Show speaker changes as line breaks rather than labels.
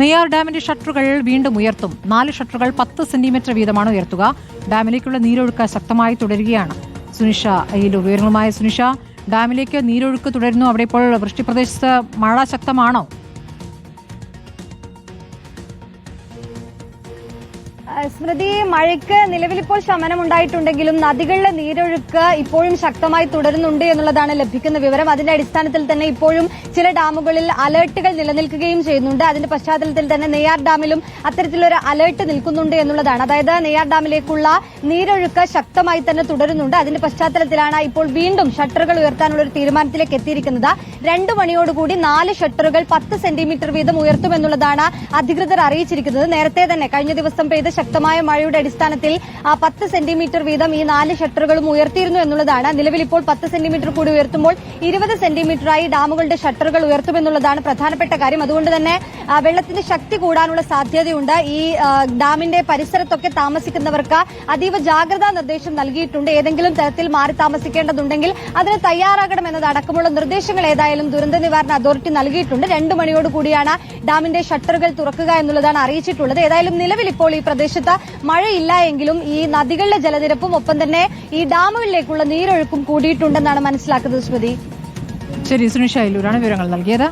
നെയ്യാർ ഡാമിന്റെ ഷട്ടറുകൾ വീണ്ടും ഉയർത്തും. നാല് ഷട്ടറുകൾ പത്ത് സെന്റിമീറ്റർ വീതമാണ് ഉയർത്തുക. ഡാമിലേക്കുള്ള നീരൊഴുക്ക് ശക്തമായി തുടരുകയാണ്. സുനിഷ ഈ വിവരങ്ങളുമായ സുനിഷ ഡാമിലേക്ക് നീരൊഴുക്ക് തുടരുന്നു. അവിടെ ഇപ്പോൾ വൃഷ്ടിപ്രദേശത്ത് മഴ ശക്തമാണോ?
സ്മൃതി മഴയ്ക്ക് നിലവിലിപ്പോൾ ശമനമുണ്ടായിട്ടുണ്ടെങ്കിലും നദികളിലെ നീരൊഴുക്ക് ഇപ്പോഴും ശക്തമായി തുടരുന്നുണ്ട് എന്നുള്ളതാണ് ലഭിക്കുന്ന വിവരം. അതിന്റെ അടിസ്ഥാനത്തിൽ തന്നെ ഇപ്പോഴും ചില ഡാമുകളിൽ അലേർട്ടുകൾ നിലനിൽക്കുകയും ചെയ്യുന്നുണ്ട്. അതിന്റെ പശ്ചാത്തലത്തിൽ തന്നെ നെയ്യാർ ഡാമിലും അത്തരത്തിലൊരു അലേർട്ട് നിൽക്കുന്നുണ്ട് എന്നുള്ളതാണ്. അതായത് നെയ്യാർ ഡാമിലേക്കുള്ള നീരൊഴുക്ക് ശക്തമായി തന്നെ തുടരുന്നുണ്ട്. അതിന്റെ പശ്ചാത്തലത്തിലാണ് ഇപ്പോൾ വീണ്ടും ഷട്ടറുകൾ ഉയർത്താനുള്ള ഒരു തീരുമാനത്തിലേക്ക് എത്തിയിരിക്കുന്നത്. രണ്ടു മണിയോടുകൂടി നാല് ഷട്ടറുകൾ പത്ത് സെന്റിമീറ്റർ വീതം ഉയർത്തുമെന്നുള്ളതാണ് അധികൃതർ അറിയിച്ചിരിക്കുന്നത്. നേരത്തെ തന്നെ കഴിഞ്ഞ ദിവസം പെയ്ത ശക്തമായ മഴയുടെ അടിസ്ഥാനത്തിൽ പത്ത് സെന്റിമീറ്റർ വീതം ഈ നാല് ഷട്ടറുകളും ഉയർത്തിയിരുന്നു എന്നുള്ളതാണ്. നിലവിൽ ഇപ്പോൾ പത്ത് സെന്റിമീറ്റർ കൂടി ഉയർത്തുമ്പോൾ ഇരുപത് സെന്റിമീറ്ററായി ഡാമുകളുടെ ഷട്ടറുകൾ ഉയർത്തുമെന്നുള്ളതാണ് പ്രധാനപ്പെട്ട കാര്യം. അതുകൊണ്ട് തന്നെ വെള്ളത്തിന്റെ ശക്തി കൂടാനുള്ള സാധ്യതയുണ്ട്. ഈ ഡാമിന്റെ പരിസരത്തൊക്കെ താമസിക്കുന്നവർക്ക് അതീവ ജാഗ്രതാ നിർദ്ദേശം നൽകിയിട്ടുണ്ട്. ഏതെങ്കിലും തരത്തിൽ മാറി താമസിക്കേണ്ടതുണ്ടെങ്കിൽ അതിന് തയ്യാറാകണമെന്നതടക്കമുള്ള നിർദ്ദേശങ്ങൾ ഏതായാലും ദുരന്ത നിവാരണ അതോറിറ്റി നൽകിയിട്ടുണ്ട്. രണ്ടു മണിയോടുകൂടിയാണ് ഡാമിന്റെ ഷട്ടറുകൾ തുറക്കുക എന്നുള്ളതാണ് അറിയിച്ചിട്ടുള്ളത്. ഏതായാലും നിലവിൽ ഇപ്പോൾ ഈ പ്രദേശത്ത് മഴയില്ല എങ്കിലും ഈ നദികളുടെ ജലനിരപ്പും ഒപ്പം തന്നെ ഈ ഡാമുകളിലേക്കുള്ള നീരൊഴുക്കും കൂടിയിട്ടുണ്ടെന്നാണ് മനസ്സിലാക്കുന്നത് സ്മൃതി
ശരി സുനിഷ അയിലൂരാണ് വിവരങ്ങൾ നൽകിയത്.